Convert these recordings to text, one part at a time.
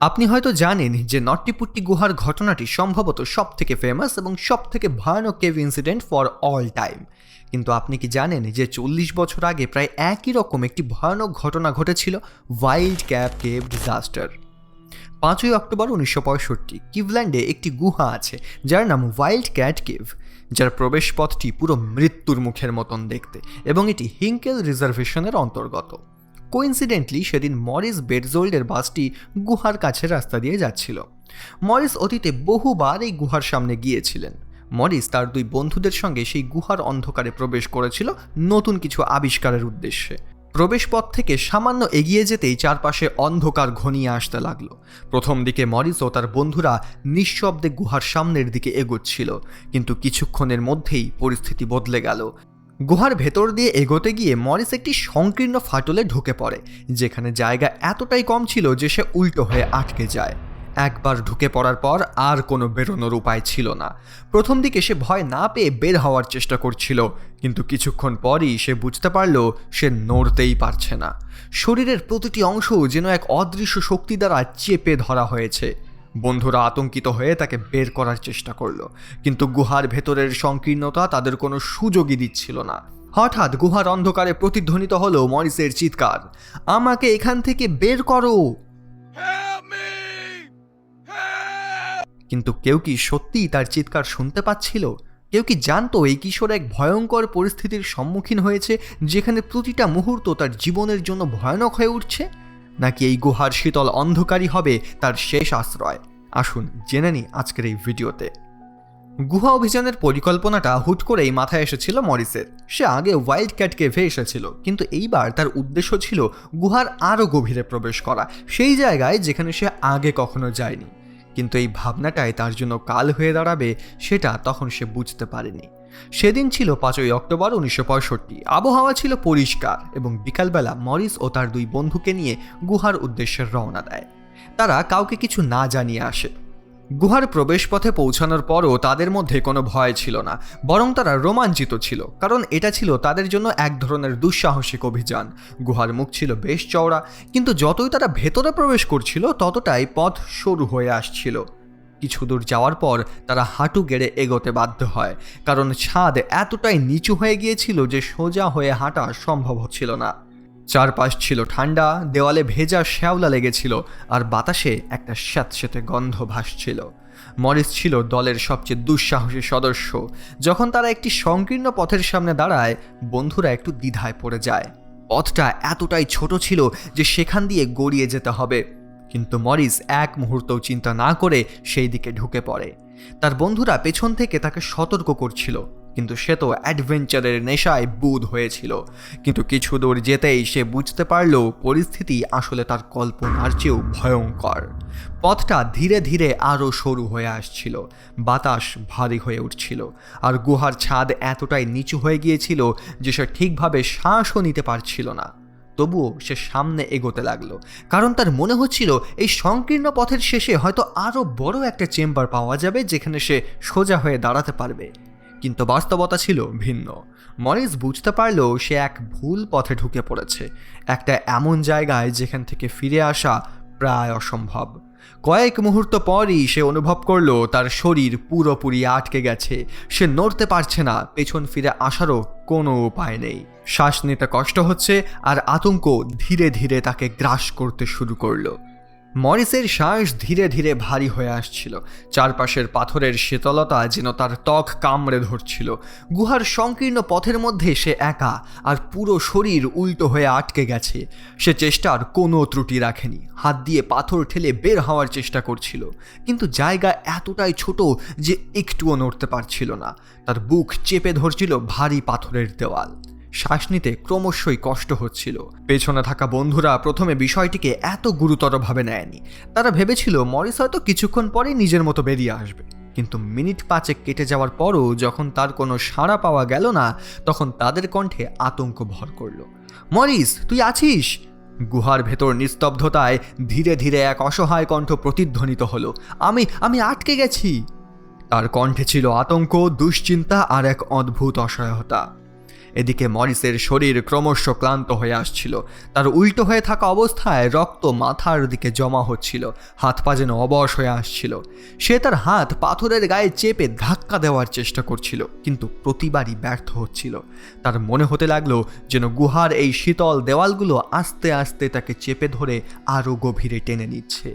আপনি হয়তো জানেন যে নট্টিপুট্টি গুহার ঘটনাটি সম্ভবত সব থেকে ফেমাস এবং সব থেকে ভয়ানক cave incident for all time কিন্তু আপনি কি জানেন যে চল্লিশ বছর আগে প্রায় একই রকম একটি ভয়ানক ঘটনা ঘটেছিল ওয়াইল্ড ক্যাপ কেভ ডিজাস্টার পাঁচই অক্টোবর উনিশশো পঁয়ষট্টি, কিভল্যান্ডে একটি গুহা আছে, যার নাম ওয়াইল্ড ক্যাট কেভ যার প্রবেশপথটি পুরো মৃত্যুর মুখের মতন দেখতে, এবং এটি হিঙ্কেল রিজার্ভেশনের অন্তর্গত। কোইন্সিডেন্টলি সেদিন মরিস বেডজোল্ডের বাসটি গুহার কাছে রাস্তা দিয়ে যাচ্ছিল। মরিস অতীতে বহুবার এই গুহার সামনে গিয়েছিলেন। মরিস তার দুই বন্ধুদের সঙ্গে সেই গুহার অন্ধকারে প্রবেশ করেছিল নতুন কিছু আবিষ্কারের উদ্দেশ্যে। প্রবেশপথ থেকে সামান্য এগিয়ে যেতেই চারপাশে অন্ধকার ঘনিয়ে আসতে লাগল। প্রথম দিকে মরিস ও তার বন্ধুরা নিঃশব্দে গুহার সামনের দিকে এগোচ্ছিল, কিন্তু কিছুক্ষণের মধ্যেই পরিস্থিতি বদলে গেল। গুহার ভেতর দিয়ে এগোতে গিয়ে মরিস একটি সংকীর্ণ ফাটলে ঢুকে পড়ে, যেখানে জায়গা এতটাই কম ছিল যে সে উল্টো হয়ে আটকে যায়। একবার ঢুকে পড়ার পর আর কোনো বেরোনোর উপায় ছিল না। প্রথম দিকে সে ভয় না পেয়ে বের হওয়ার চেষ্টা করছিল, কিন্তু কিছুক্ষণ পরই সে বুঝতে পারল সে নড়তেই পারছে না। শরীরের প্রতিটি অংশ যেন এক অদৃশ্য শক্তি দ্বারা চেপে ধরা হয়েছে। বন্ধুরা আতঙ্কিত হয়ে তাকে বের করার চেষ্টা করল কিন্তু গুহার ভেতরের সংকীর্ণতা তাদের কোনো সুযোগই দিচ্ছিল না। হঠাৎ গুহার অন্ধকারে প্রতিধ্বনিত হলো মরিসের চিৎকার আমাকে এখান থেকে বের করো! কিন্তু কেউ কি সত্যিই তার চিৎকার শুনতে পাচ্ছিল? কেউ কি জানতো এই কিশোর এক ভয়ঙ্কর পরিস্থিতির সম্মুখীন হয়েছে যেখানে প্রতিটা মুহূর্ত তার জীবনের জন্য ভয়ানক হয়ে উঠছে? নাকি এই গুহার শীতল অন্ধকারই হবে তার শেষ আশ্রয়? আসুন জেনে নিই আজকের এই ভিডিওতে। গুহা অভিযানের পরিকল্পনাটা হুট করেই মাথায় এসেছিল মরিসের। সে আগে ওয়াইল্ড ক্যাটকে কেভে এসেছিল, কিন্তু এইবার তার উদ্দেশ্য ছিল গুহার আরও গভীরে প্রবেশ করা, সেই জায়গায় যেখানে সে আগে কখনো যায়নি। কিন্তু এই ভাবনাটাই তার জন্য কাল হয়ে দাঁড়াবে সেটা তখন সে বুঝতে পারেনি। সেদিন ছিল পাঁচই অক্টোবর উনিশশো পঁয়ষট্টি। আবহাওয়া ছিল পরিষ্কার এবং বিকালবেলা মরিস ও তার দুই বন্ধুকে নিয়ে গুহার উদ্দেশ্যে রওনা দেয়। তারা কাউকে কিছু না জানিয়ে আসে। গুহার প্রবেশপথে পৌঁছানোর পরও তাদের মধ্যে কোনো ভয় ছিল না, বরং তারা রোমাঞ্চিত ছিল, কারণ এটা ছিল তাদের জন্য এক ধরনের দুঃসাহসিক অভিযান। গুহার মুখ ছিল বেশ চওড়া, কিন্তু যতই তারা ভেতরে প্রবেশ করছিল, ততটাই পথ সরু হয়ে আসছিল। কিছু দূর যাওয়ার পর তারা হাঁটু গেড়ে এগোতে বাধ্য হয়, কারণ ছাদ এতটাই নিচু হয়ে গিয়েছিল যে সোজা হয়ে হাঁটা সম্ভব হচ্ছিল না। চারপাশ ছিল ঠান্ডা, দেওয়ালে ভেজা শ্যাওলা লেগেছিল, আর বাতাসে একটা স্যাঁতস্যাঁতে গন্ধ ভাসছিল। মরিস ছিল দলের সবচেয়ে দুঃসাহসী সদস্য। যখন তারা একটি সংকীর্ণ পথের সামনে দাঁড়ায়, বন্ধুরা একটু দ্বিধায় পড়ে যায়। পথটা এতটাই ছোট ছিল যে সেখান দিয়ে গড়িয়ে যেতে হবে। কিন্তু মরিস এক মুহূর্তও চিন্তা না করে সেই দিকে ঢুকে পড়ে। তার বন্ধুরা পেছন থেকে তাকে সতর্ক করছিল। কিন্তু সে তো অ্যাডভেঞ্চারের নেশায় বুধ হয়েছিল। কিন্তু কিছু দূর যেতেই সে বুঝতে পারল পরিস্থিতি আসলে তার কল্পনার চেয়েও ভয়ঙ্কর। পথটা ধীরে ধীরে আরও সরু হয়ে আসছিল। বাতাস ভারী হয়ে উঠছিল। আর গুহার ছাদ এতটাই নিচু হয়ে গিয়েছিল যে সে ঠিকভাবে শ্বাসও নিতে পারছিল না। তবুও সে সামনে এগোতে লাগল। কারণ তার মনে হচ্ছিল এই সংকীর্ণ পথের শেষে হয়তো আরও বড় একটা চেম্বার পাওয়া যাবে যেখানে সে সোজা হয়ে দাঁড়াতে পারবে। কিন্তু বাস্তবতা ছিল ভিন্ন। মরিস বুঝতে পারলেও সে এক ভুল পথে ঢুকে পড়েছে। একটা এমন জায়গায় যেখান থেকে ফিরে আসা প্রায় অসম্ভব। কয়েক মুহূর্ত পরই সে অনুভব করল, তার শরীর পুরোপুরি আটকে গেছে। সে নড়তে পারছে না, পেছন ফিরে আসারও কোনো উপায় নেই। শ্বাস নিতে কষ্ট হচ্ছে আর আতঙ্ক ধীরে ধীরে তাকে গ্রাস করতে শুরু করল। মরিসের শ্বাস ধীরে ধীরে ভারী হয়ে আসছিল। চারপাশের পাথরের শীতলতা যেন তার ত্বক কামড়ে ধরছিল। গুহার সংকীর্ণ পথের মধ্যে সে একা আর পুরো শরীর উল্টো হয়ে আটকে গেছে। সে চেষ্টার কোনো ত্রুটি রাখেনি। হাত দিয়ে পাথর ঠেলে বের হওয়ার চেষ্টা করছিল। কিন্তু জায়গা এতটাই ছোট যে একটুও নড়তে পারছিল না। তার বুক চেপে ধরছিল ভারী পাথরের দেওয়াল। শ্বাস নিতে ক্রমশই কষ্ট হচ্ছিল। পেছনে থাকা বন্ধুরা প্রথমে বিষয়টিকে এত গুরুতরভাবে নেয়নি। তারা ভেবেছিল মরিস হয়তো কিছুক্ষণ পরেই নিজের মতো বেরিয়ে আসবে। কিন্তু মিনিট পাঁচেক কেটে যাওয়ার পরও যখন তার কোনো সাড়া পাওয়া গেল না, তখন তাদের কণ্ঠে আতঙ্ক ভর করল। মরিস, তুই আছিস? গুহার ভেতর নিস্তব্ধতায় ধীরে ধীরে এক অসহায় কণ্ঠ প্রতিধ্বনিত হলো। আমি আমি আটকে গেছি। তার কণ্ঠে ছিল আতঙ্ক, দুশ্চিন্তা আর এক অদ্ভুত অসহায়তা। এদিকে মরিসের শরীর ক্রমশ ক্লান্ত হয়ে আসছিল। তার উল্টো হয়ে থাকা অবস্থায় রক্ত মাথার দিকে জমা হচ্ছিল, হাত পা যেন অবশ হয়ে আসছিল। সে তার হাত পাথরের গায়ে চেপে ধাক্কা দেওয়ার চেষ্টা করছিল, কিন্তু প্রতিবারই ব্যর্থ হচ্ছিল। তার মনে হতে লাগল যেন গুহার এই শীতল দেওয়ালগুলো আস্তে আস্তে তাকে চেপে ধরে আরও গভীরে টেনে নিচ্ছে।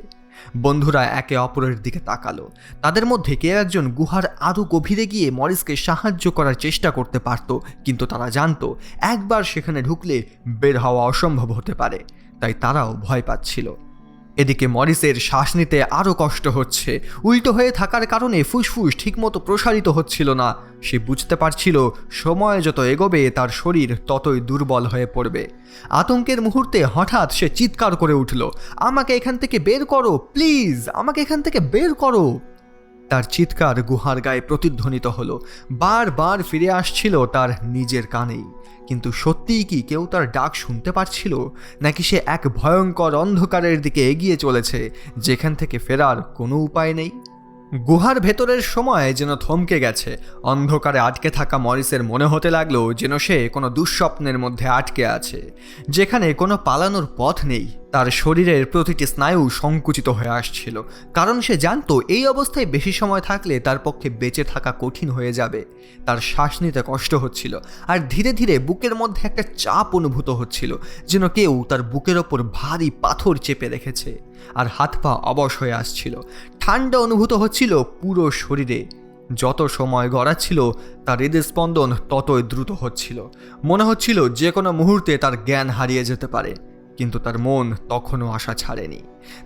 বন্ধুরা একে অপরের দিকে তাকালো। তাদের মধ্যে কেউ একজন গুহার আরও গভীরে গিয়ে মরিসকে সাহায্য করার চেষ্টা করতে পারত, কিন্তু তারা জানতো একবার সেখানে ঢুকলে বের হওয়া অসম্ভব হতে পারে, তাই তারাও ভয় পাচ্ছিল। এদিকে মরিসের শ্বাস নিতে আরও কষ্ট হচ্ছে। উল্টো হয়ে থাকার কারণে ফুসফুস ঠিকমতো প্রসারিত হচ্ছিল না। সে বুঝতে পারছিল, সময় যত এগোবে, তার শরীর ততই দুর্বল হয়ে পড়বে। আতঙ্কের মুহূর্তে হঠাৎ সে চিৎকার করে উঠল, আমাকে এখান থেকে বের করো, প্লিজ! আমাকে এখান থেকে বের করো! তার চিৎকার গুহার গায়ে প্রতিধ্বনিত হলো। বারবার ফিরে আসছিল তার নিজের কানেই। কিন্তু সত্যিই কি কেউ তার ডাক শুনতে পারছিল? নাকি সে এক ভয়ঙ্কর অন্ধকারের দিকে এগিয়ে চলেছে, যেখান থেকে ফেরার কোনো উপায় নেই? গুহার ভেতরের সময় যেন থমকে গেছে। অন্ধকারে আটকে থাকা মরিসের মনে হতে লাগল যেন সে কোনো দুঃস্বপ্নের মধ্যে আটকে আছে, যেখানে কোনো পালানোর পথ নেই। তার শরীরের প্রতিটি স্নায়ু সংকুচিত হয়ে আসছিল, কারণ সে জানতো এই অবস্থায় বেশি সময় থাকলে তার পক্ষে বেঁচে থাকা কঠিন হয়ে যাবে। তার শ্বাস নিতে কষ্ট হচ্ছিল, আর ধীরে ধীরে বুকের মধ্যে একটা চাপ অনুভূত হচ্ছিল, যেন কেউ তার বুকের ওপর ভারী পাথর চেপে রেখেছে, আর হাত পা অবশ হয়ে আসছিল। ঠান্ডা অনুভূত হচ্ছিল পুরো শরীরে। যত সময় গড়াচ্ছিল, তার হৃদস্পন্দন ততই দ্রুত হচ্ছিল। মনে হচ্ছিল যে কোনো মুহূর্তে তার জ্ঞান হারিয়ে যেতে পারে। কিন্তু তার মন তখনও আশা ছাড়েনি।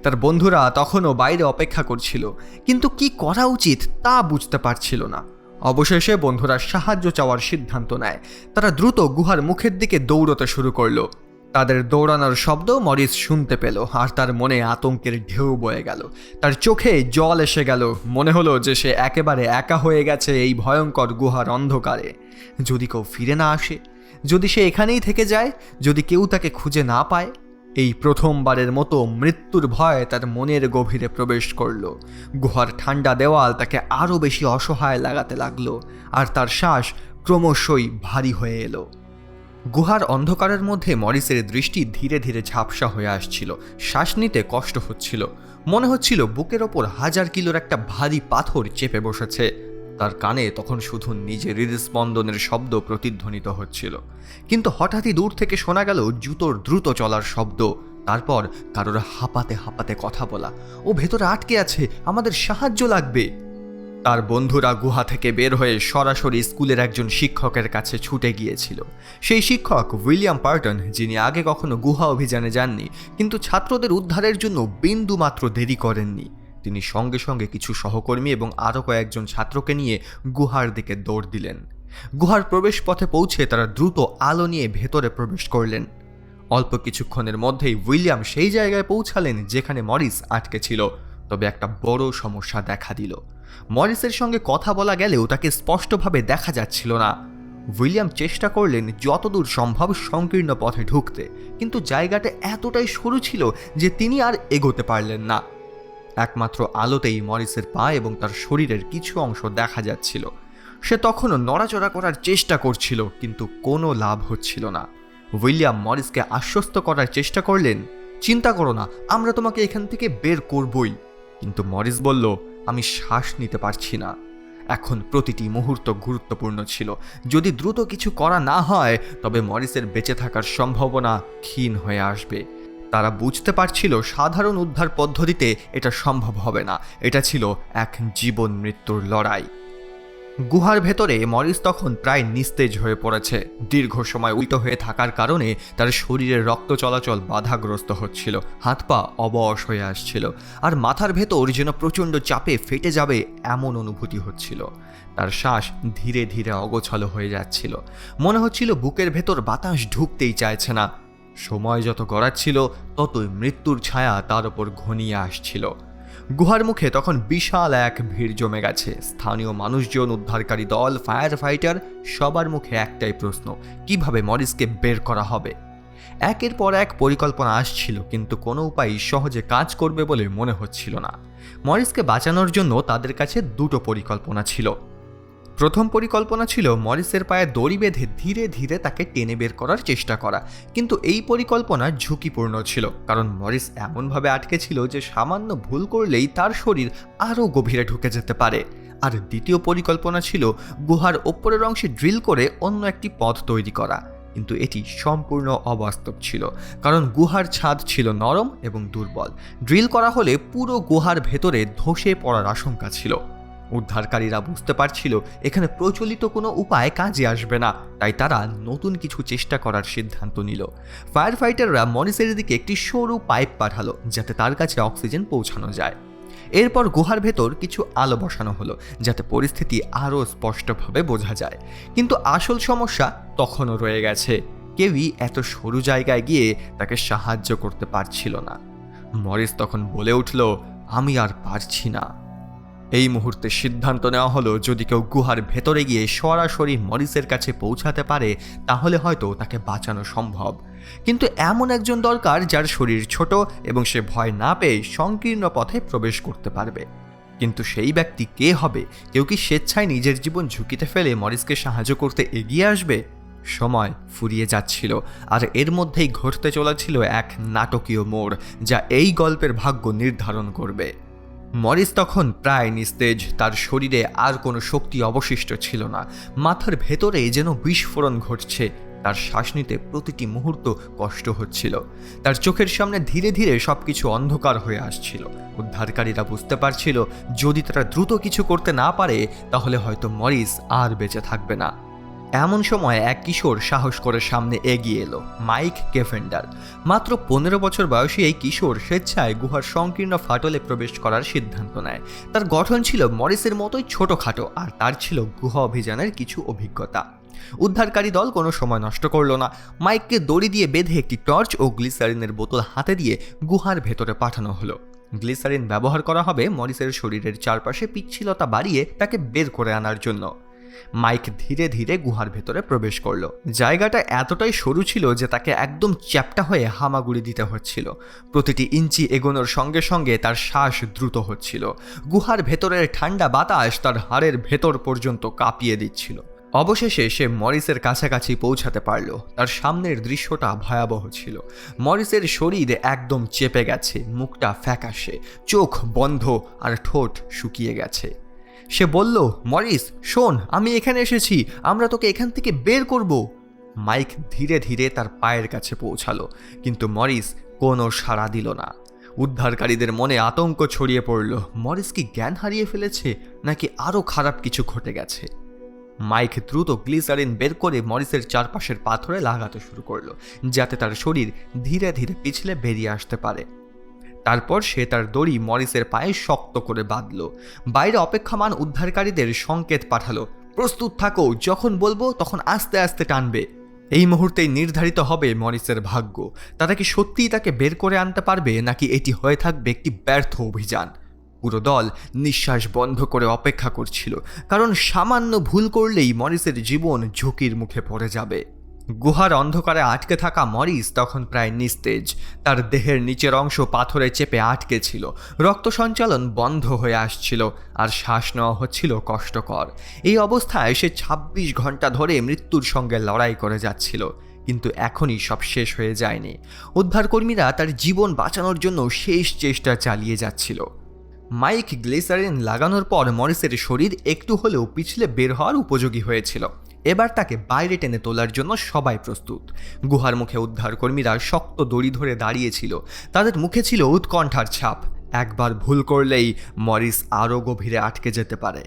তার বন্ধুরা তখনও বাইরে অপেক্ষা করছিল, কিন্তু কি করা উচিত তা বুঝতে পারছিল না। অবশেষে বন্ধুরা সাহায্য চাওয়ার সিদ্ধান্ত নেয়। তারা দ্রুত গুহার মুখের দিকে দৌড়তে শুরু করল। তাদের দৌড়ানোর শব্দ মরিস শুনতে পেল, আর তার মনে আতঙ্কের ঢেউ বয়ে গেল। তার চোখে জল এসে গেল, মনে হলো যে সে একেবারে একা হয়ে গেছে এই ভয়ঙ্কর গুহার অন্ধকারে। যদি কেউ ফিরে না আসে, যদি সে এখানেই থেকে যায়, যদি কেউ তাকে খুঁজে না পায় এই প্রথমবারের মতো মৃত্যুর ভয় তার মনের গভীরে প্রবেশ করল। গুহার ঠান্ডা দেওয়াল তাকে আরও বেশি অসহায় লাগাতে লাগল, আর তার শ্বাস ক্রমশই ভারী হয়ে এলো। গুহার অন্ধকারের মধ্যে মরিসের দৃষ্টি ধীরে ধীরে ঝাপসা হয়ে আসছিল, শ্বাস নিতে কষ্ট হচ্ছিল। মনে হচ্ছিল বুকের ওপর হাজার কিলোর একটা ভারী পাথর চেপে বসেছে। তার কানে তখন শুধু নিজের হৃদস্পন্দনের শব্দ প্রতিধ্বনিত হচ্ছিল। কিন্তু হঠাৎই দূর থেকে শোনা গেল জুতোর দ্রুত চলার শব্দ। তারপর কারোর হাঁপাতে হাঁপাতে কথা বলা। ও, ভেতরে আটকে আছে। আমাদের সাহায্য লাগবে। তার বন্ধুরা গুহা থেকে বের হয়ে সরাসরি স্কুলের একজন শিক্ষকের কাছে ছুটে গিয়েছিল। সেই শিক্ষক উইলিয়াম পার্টন, যিনি আগে কখনো গুহা অভিযানে যাননি, কিন্তু ছাত্রদের উদ্ধারের জন্য বিন্দু মাত্র দেরি করেননি। তিনি সঙ্গে সঙ্গে কিছু সহকর্মী এবং আরও কয়েকজন ছাত্রকে নিয়ে গুহার দিকে দৌড় দিলেন। গুহার প্রবেশ পথে পৌঁছে তারা দ্রুত আলো নিয়ে ভেতরে প্রবেশ করলেন। অল্প কিছুক্ষণের মধ্যেই উইলিয়াম সেই জায়গায় পৌঁছালেন যেখানে মরিস আটকে ছিল। তবে একটা বড় সমস্যা দেখা দিল। মরিসের সঙ্গে কথা বলা গেলেও তাকে স্পষ্টভাবে দেখা যাচ্ছিল না। উইলিয়াম চেষ্টা করলেন যতদূর সম্ভব সংকীর্ণ পথে ঢুকতে, কিন্তু জায়গাটা এতটাই সরু ছিল যে তিনি আর এগোতে পারলেন না। একমাত্র আলোতেই মরিসের পা এবং তার শরীরের কিছু অংশ দেখা যাচ্ছিল। সে তখনও নড়াচড়া করার চেষ্টা করছিল, কিন্তু কোনো লাভ হচ্ছিল না। উইলিয়াম মরিসকে আশ্বস্ত করার চেষ্টা করলেন, চিন্তা করো না, আমরা তোমাকে এখান থেকে বের করবই। কিন্তু মরিস বলল, আমি শ্বাস নিতে পারছি না। এখন প্রতিটি মুহূর্ত গুরুত্বপূর্ণ ছিল। যদি দ্রুত কিছু করা না হয়, তবে মরিসের বেঁচে থাকার সম্ভাবনা ক্ষীণ হয়ে আসবে। তারা বুঝতে পারছিল সাধারণ উদ্ধার পদ্ধতিতে এটা সম্ভব হবে না। এটা ছিল এক জীবন মৃত্যুর লড়াই। গুহার ভেতরে মরিস তখন প্রায় নিস্তেজ হয়ে পড়েছে। দীর্ঘ সময় উল্টো হয়ে থাকার কারণে তার শরীরের রক্ত চলাচল বাধাগ্রস্ত হচ্ছিল, হাত পা অবশ হয়ে আসছিল, আর মাথার ভেতর যেন প্রচণ্ড চাপে ফেটে যাবে এমন অনুভূতি হচ্ছিল। তার শ্বাস ধীরে ধীরে অগোছাল হয়ে যাচ্ছিল। মনে হচ্ছিল বুকের ভেতর বাতাস ঢুকতেই চাইছে না। সময় যত গড়াচ্ছিল, ততই মৃত্যুর ছায়া তার ওপর ঘনিয়ে আসছিল। গুহার মুখে তখন বিশাল এক ভিড় জমে গেছে। স্থানীয় মানুষজন, উদ্ধারকারী দল ফায়ার ফাইটার সবার মুখে একটাই প্রশ্ন, কীভাবে মরিসকে বের করা হবে? একের পর এক পরিকল্পনা আসছিল, কিন্তু কোনো উপায় সহজে কাজ করবে বলে মনে হচ্ছিল না। মরিসকে বাঁচানোর জন্য তাদের কাছে দুটো পরিকল্পনা ছিল। প্রথম পরিকল্পনা ছিল মরিসের পায়ে দড়ি বেঁধে ধীরে ধীরে তাকে টেনে বের করার চেষ্টা করা। কিন্তু এই পরিকল্পনা ঝুঁকিপূর্ণ ছিল, কারণ মরিস এমনভাবে আটকে ছিল যে সামান্য ভুল করলেই তার শরীর আরও গভীরে ঢুকে যেতে পারে। আর দ্বিতীয় পরিকল্পনা ছিল গুহার ওপরের অংশে ড্রিল করে অন্য একটি পথ তৈরি করা। কিন্তু এটি সম্পূর্ণ অবাস্তব ছিল, কারণ গুহার ছাদ ছিল নরম এবং দুর্বল। ড্রিল করা হলে পুরো গুহার ভেতরে ধসে পড়ার আশঙ্কা ছিল। উদ্ধারকারীরা বুঝতে পারছিল, এখানে প্রচলিত কোনো উপায় কাজে আসবে না, তাই তারা নতুন কিছু চেষ্টা করার সিদ্ধান্ত নিল। ফায়ার ফাইটাররা মরিসের দিকে একটি সরু পাইপ পাঠালো, যাতে তার কাছে অক্সিজেন পৌঁছানো যায়। এরপর গুহার ভেতর কিছু আলো বসানো হলো, যাতে পরিস্থিতি আরও স্পষ্টভাবে বোঝা যায়। কিন্তু আসল সমস্যা তখনও রয়ে গেছে। কেউই এত সরু জায়গায় গিয়ে তাকে সাহায্য করতে পারছিল না। মরিস তখন বলে উঠল, আমি আর পারছি না। এই মুহূর্তে সিদ্ধান্ত নেওয়া হলো, যদি কেউ গুহার ভেতরে গিয়ে সরাসরি মরিসের কাছে পৌঁছাতে পারে, তাহলে হয়তো তাকে বাঁচানো সম্ভব। কিন্তু এমন একজন দরকার যার শরীর ছোট এবং সে ভয় না পেয়ে সংকীর্ণ পথে প্রবেশ করতে পারবে। কিন্তু সেই ব্যক্তি কে হবে? কেউ কি স্বেচ্ছায় নিজের জীবন ঝুঁকিতে ফেলে মরিসকে সাহায্য করতে এগিয়ে আসবে? সময় ফুরিয়ে যাচ্ছিল, আর এর মধ্যেই ঘটতে চলেছিল এক নাটকীয় মোড়, যা এই গল্পের ভাগ্য নির্ধারণ করবে। মরিস তখন প্রায় নিস্তেজ। তার শরীরে আর কোনো শক্তি অবশিষ্ট ছিল না। মাথার ভেতরে যেন বিস্ফোরণ ঘটছে। তার শ্বাস নিতে প্রতিটি মুহূর্ত কষ্ট হচ্ছিল। তার চোখের সামনে ধীরে ধীরে সবকিছু অন্ধকার হয়ে আসছিল। উদ্ধারকারীরা বুঝতে পারছিল, যদি তারা দ্রুত কিছু করতে না পারে, তাহলে হয়তো মরিস আর বেঁচে থাকবে না। এমন সময় এক কিশোর সাহস করে সামনে এগিয়ে এলো, মাইক কেফেন্ডার মাত্র পনেরো বছর বয়সী এই কিশোর স্বেচ্ছায় গুহার সংকীর্ণ ফাটলে প্রবেশ করার সিদ্ধান্ত নেয়। তার গঠন ছিল মরিসের মতোই ছোটোখাটো, আর তার ছিল গুহা অভিযানের কিছু অভিজ্ঞতা। উদ্ধারকারী দল কোনো সময় নষ্ট করল না। মাইককে দড়ি দিয়ে বেঁধে একটি টর্চ ও গ্লিসারিনের বোতল হাতে দিয়ে গুহার ভেতরে পাঠানো হলো। গ্লিসারিন ব্যবহার করা হবে মরিসের শরীরের চারপাশে পিচ্ছিলতা বাড়িয়ে তাকে বের করে আনার জন্য। মাইক ধীরে ধীরে গুহার ভেতরে প্রবেশ করল। জায়গাটা এতটাই সরু ছিল যে তাকে একদম চ্যাপটা হয়ে হামাগুড়ি দিতে হচ্ছিল। প্রতিটি ইঞ্চি এগোনোর সঙ্গে সঙ্গে তার শ্বাস দ্রুত হচ্ছিল। গুহার ভেতরের ঠান্ডা বাতাস তার হাড়ের ভেতর পর্যন্ত কাঁপিয়ে দিচ্ছিল। অবশেষে সে মরিসের কাছাকাছি পৌঁছাতে পারল। তার সামনের দৃশ্যটা ভয়াবহ ছিল। মরিসের শরীর একদম চেপে গেছে, মুখটা ফ্যাকাশে, চোখ বন্ধ আর ঠোঁট শুকিয়ে গেছে। সে বলল, মরিস, শোন, আমি এখানে এসেছি, আমরা তোকে এখান থেকে বের করব। মাইক ধীরে ধীরে তার পায়ের কাছে পৌঁছালো, কিন্তু মরিস কোনো সাড়া দিল না। উদ্ধারকারীদের মনে আতঙ্ক ছড়িয়ে পড়ল, মরিস কি জ্ঞান হারিয়ে ফেলেছে, নাকি আরও খারাপ কিছু ঘটে গেছে? মাইক দ্রুত গ্লিসারিন বের করে মরিসের চারপাশের পাথরে লাগাতে শুরু করল, যাতে তার শরীর ধীরে ধীরে পিছলে বেরিয়ে আসতে পারে। তারপর সে তার দড়ি মরিসের পায়ে শক্ত করে বাঁধল। বাইরে অপেক্ষমান উদ্ধারকারীদের সংকেত পাঠালো। প্রস্তুত থাকো, যখন বলব তখন আস্তে আস্তে টানবে। এই মুহূর্তেই নির্ধারিত হবে মরিসের ভাগ্য। তারা কি সত্যিই তাকে বের করে আনতে পারবে, নাকি এটি হয়ে থাকবে একটি ব্যর্থ অভিযান? পুরো দল নিঃশ্বাস বন্ধ করে অপেক্ষা করছিল, কারণ সামান্য ভুল করলেই মরিসের জীবন ঝুঁকির মুখে পড়ে যাবে। গুহার অন্ধকারে আটকে থাকা মরিস তখন প্রায় নিস্তেজ। তার দেহের নিচের অংশ পাথরে চেপে আটকে ছিল। রক্ত সঞ্চালন বন্ধ হয়ে আসছিল আর শ্বাস নেওয়া হচ্ছিল কষ্টকর। এই অবস্থায় সে ২৬ ঘণ্টা ধরে মৃত্যুর সঙ্গে লড়াই করে যাচ্ছিল, কিন্তু এখনই সব শেষ হয়ে যায়নি। উদ্ধারকর্মীরা তার জীবন বাঁচানোর জন্য শেষ চেষ্টা চালিয়ে যাচ্ছিল। মাইক গ্লেসারিন লাগানোর পর মরিসের শরীর একটু হলেও পিছলে বের হওয়ার উপযোগী হয়েছিল। এবার তাকে বাইরে টেনে তোলার জন্য সবাই প্রস্তুত। গুহার মুখে উদ্ধারকর্মীরা শক্ত দড়ি ধরে দাঁড়িয়েছিল। তাদের মুখে ছিল উৎকণ্ঠার ছাপ। একবার ভুল করলেই মরিস আরও গভীরে আটকে যেতে পারে।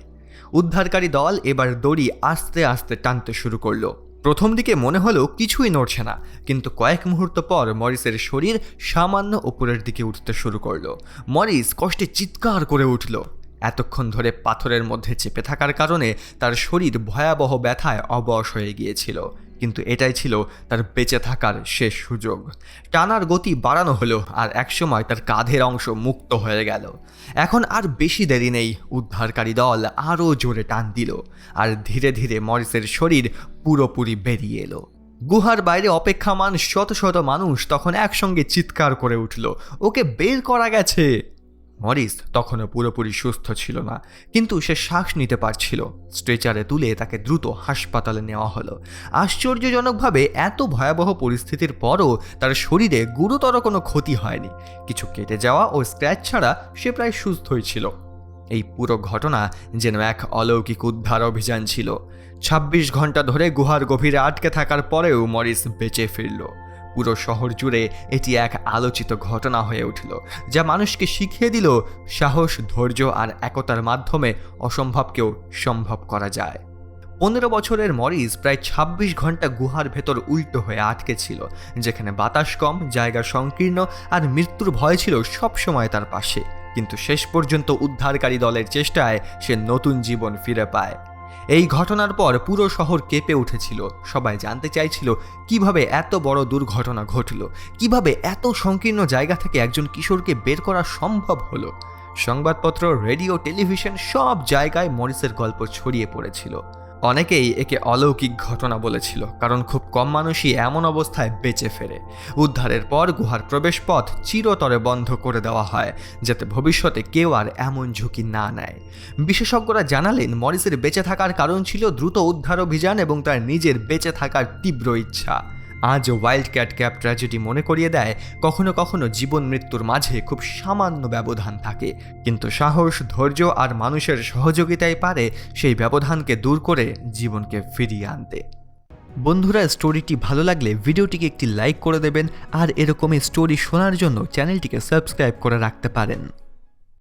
উদ্ধারকারী দল এবার দড়ি আস্তে আস্তে টানতে শুরু করল। প্রথম দিকে মনে হলো কিছুই নড়ছে না, কিন্তু কয়েক মুহূর্ত পর মরিসের শরীর সামান্য উপরের দিকে উঠতে শুরু করল। মরিস কষ্টে চিৎকার করে উঠল। এতক্ষণ ধরে পাথরের মধ্যে চেপে থাকার কারণে তার শরীর ভয়াবহ ব্যথায় অবশ হয়ে গিয়েছিল। কিন্তু এটাই ছিল তার বেঁচে থাকার শেষ সুযোগ। টানার গতি বাড়ানো হলো আর একসময় তার কাঁধের অংশ মুক্ত হয়ে গেল। এখন আর বেশি দেরি নেই, উদ্ধারকারী দল আরও জোরে টান দিল আর ধীরে ধীরে মরিসের শরীর পুরোপুরি বেরিয়ে এলো। গুহার বাইরে অপেক্ষামান শত শত মানুষ তখন একসঙ্গে চিৎকার করে উঠল, ওকে বের করা গেছে! মরিস তখনও পুরোপুরি সুস্থ ছিল না, কিন্তু সে শ্বাস নিতে পারছিল। স্ট্রেচারে তুলে তাকে দ্রুত হাসপাতালে নেওয়া হলো। আশ্চর্যজনকভাবে এত ভয়াবহ পরিস্থিতির পরও তার শরীরে গুরুতর কোনো ক্ষতি হয়নি। কিছু কেটে যাওয়া ও স্ক্র্যাচ ছাড়া সে প্রায় সুস্থই ছিল। এই পুরো ঘটনা যেন এক অলৌকিক উদ্ধার অভিযান ছিল। ২৬ ঘণ্টা ধরে গুহার গভীরে আটকে থাকার পরেও মরিস বেঁচে ফিরল। পুরো শহর জুড়ে এটি এক আলোচিত ঘটনা হয়ে উঠল, যা মানুষকে শিখিয়ে দিল সাহস, ধৈর্য আর একতার মাধ্যমে অসম্ভবকেও সম্ভব করা যায়। পনেরো বছরের মরিস প্রায় ২৬ ঘণ্টা গুহার ভেতর উল্টো হয়ে আটকে ছিল, যেখানে বাতাস কম, জায়গা সংকীর্ণ আর মৃত্যুর ভয় ছিল সবসময় তার পাশে। কিন্তু শেষ পর্যন্ত উদ্ধারকারী দলের চেষ্টায় সে নতুন জীবন ফিরে পায়। এই ঘটনার পর পুরো শহর কেঁপে উঠেছিল। সবাই জানতে চাইছিল, কীভাবে এত বড় দুর্ঘটনা ঘটল? কীভাবে এত সংকীর্ণ জায়গা থেকে একজন কিশোরকে বের করা সম্ভব হলো? সংবাদপত্র, রেডিও, টেলিভিশন সব জায়গায় মরিসের গল্প ছড়িয়ে পড়েছিল। অনেকেই একে অলৌকিক ঘটনা বলেছিল, কারণ খুব কম মানুষই এমন অবস্থায় বেঁচে ফেরে। উদ্ধারের পর গুহার প্রবেশপথ চিরতরে বন্ধ করে দেওয়া হয়, যাতে ভবিষ্যতে কেউ আর এমন ঝুঁকি না নেয়। বিশেষজ্ঞরা জানালেন, মরিসের বেঁচে থাকার কারণ ছিল দ্রুত উদ্ধার অভিযান এবং তার নিজের বেঁচে থাকার তীব্র ইচ্ছা। আজ ওয়াইল্ড ক্যাট ক্যাপ ট্র্যাজেডি মনে করিয়ে দেয়, কখনো কখনো জীবন মৃত্যুর মাঝে খুব সামান্য ব্যবধান থাকে। কিন্তু সাহস, ধৈর্য আর মানুষের সহযোগিতাই পারে সেই ব্যবধানকে দূর করে জীবনকে ফিরিয়ে আনতে। বন্ধুরা স্টোরিটি ভালো লাগলে ভিডিওটিকে একটি লাইক করে দেবেন আর এরকমই স্টোরি শোনার জন্য চ্যানেলটিকে সাবস্ক্রাইব করে রাখতে পারেন।